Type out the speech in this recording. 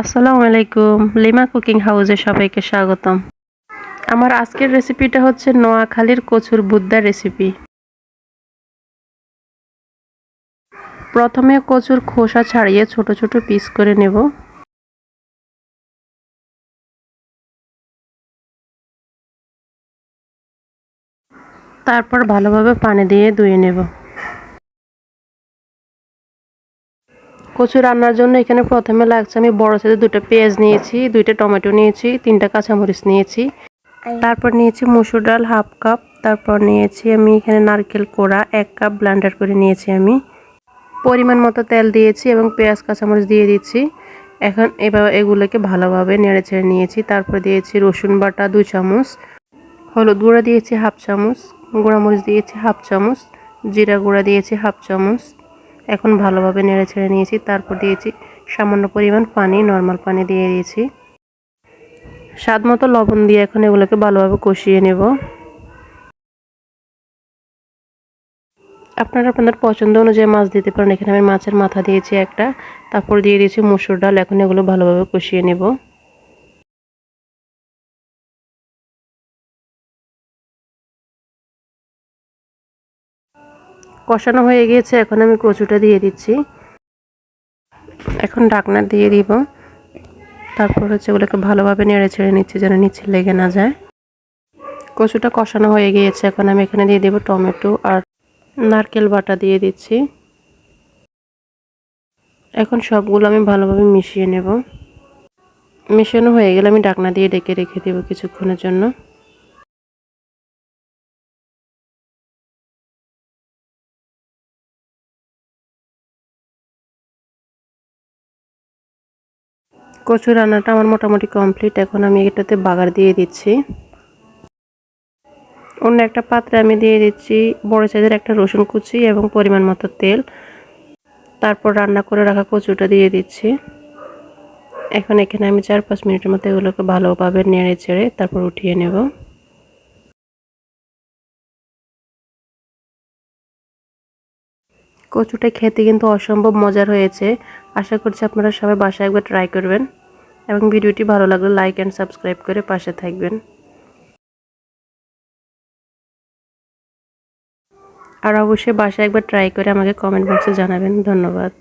আসসালামু আলাইকুম। Lima cooking হাউসে সবাইকে স্বাগতম। আমার আজকের রেসিপিটা হচ্ছে নোয়াখালীর কচুর বুদ্দার রেসিপি। প্রথমে কচুর খোসা ছাড়িয়ে ছোট ছোট পিস করে নেব। তারপর ভালোভাবে পানি দিয়ে ধুয়ে নেব। কচু রান্নার জন্য এখানে প্রথমে লাগছে আমি বড় সাইজে দুটো পেঁয়াজ নিয়েছি, দুইটা টমেটো নিয়েছি, তিনটা কাঁচামরিচ নিয়েছি। তারপর নিয়েছি মুসুর ডাল হাফ কাপ, তারপর নিয়েছি আমি এখানে নারকেল কোড়া এক কাপ ব্লান্ডার করে নিয়েছি আমি। পরিমাণ মতো তেল দিয়েছি এবং পেঁয়াজ, কাঁচামরিচ দিয়ে দিচ্ছি। এখন এবার এগুলোকে ভালোভাবে নেড়ে ছেড়ে নিয়েছি। তারপর দিয়েছি রসুন বাটা দু চামচ, হলুদ গুঁড়া দিয়েছি হাফ চামচ, গুঁড়ামরিচ দিয়েছি হাফ চামচ, জিরা গুঁড়া দিয়েছি হাফ চামচ এখন ভালোভাবে নেড়ে ছেড়ে নিয়েছি, তারপর দিয়েছি সামান্য পরিমাণ পানি নর্মাল পানি দিয়ে দিয়েছি। স্বাদ মতো লবণ দিয়ে এখন এগুলোকে ভালোভাবে কষিয়ে নেব। আপনারা আপনাদের পছন্দ অনুযায়ী মাছ দিতে পারেন। এখানে আমি মাছের মাথা দিয়েছি একটা, তারপর দিয়ে দিয়েছি মুসুর ডাল, এখন এগুলো ভালোভাবে কষিয়ে নেব। কষানো হয়ে গিয়েছে, এখন আমি কচুটা দিয়ে দিচ্ছি। এখন ডাকনা দিয়ে দিব। তারপর হচ্ছে ওগুলোকে ভালোভাবে নেড়ে ছেড়ে নিচ্ছি যেন নিচে লেগে না যায়। কচুটা কষানো হয়ে গিয়েছে, এখন আমি এখানে দিয়ে দেবো টমেটো আর নারকেল বাটা দিয়ে দিচ্ছি। এখন সবগুলো আমি ভালোভাবে মিশিয়ে নেব। মিশানো হয়ে গেলে আমি ডাকনা দিয়ে ডেকে রেখে দেবো কিছুক্ষণের জন্য। কচু রান্নাটা আমার মোটামুটি কমপ্লিট। এখন আমি এটাতে বাগার দিয়ে দিচ্ছি। অন্য একটা পাত্রে আমি দিয়ে দিচ্ছি বড় সাইজের একটা রসুন কুচি এবং পরিমাণ মতো তেল। তারপর রান্না করে রাখা কচুটা দিয়ে দিচ্ছি। এখন এখানে আমি চার পাঁচ মিনিটের মতো এগুলোকে ভালোভাবে নেড়ে চেড়ে তারপর উঠিয়ে নেব। কচুটা খেতে কিন্তু অসম্ভব মজার হয়েছে। আশা করছি আপনারা সবাই বাসায় একবার ট্রাই করবেন। এবং ভিডিওটি ভালো লাগলে লাইক অ্যান্ড সাবস্ক্রাইব করে পাশে থাকবেন। আর অবশ্যই বাসায় একবার ট্রাই করে আমাকে কমেন্ট বক্সে জানাবেন। ধন্যবাদ।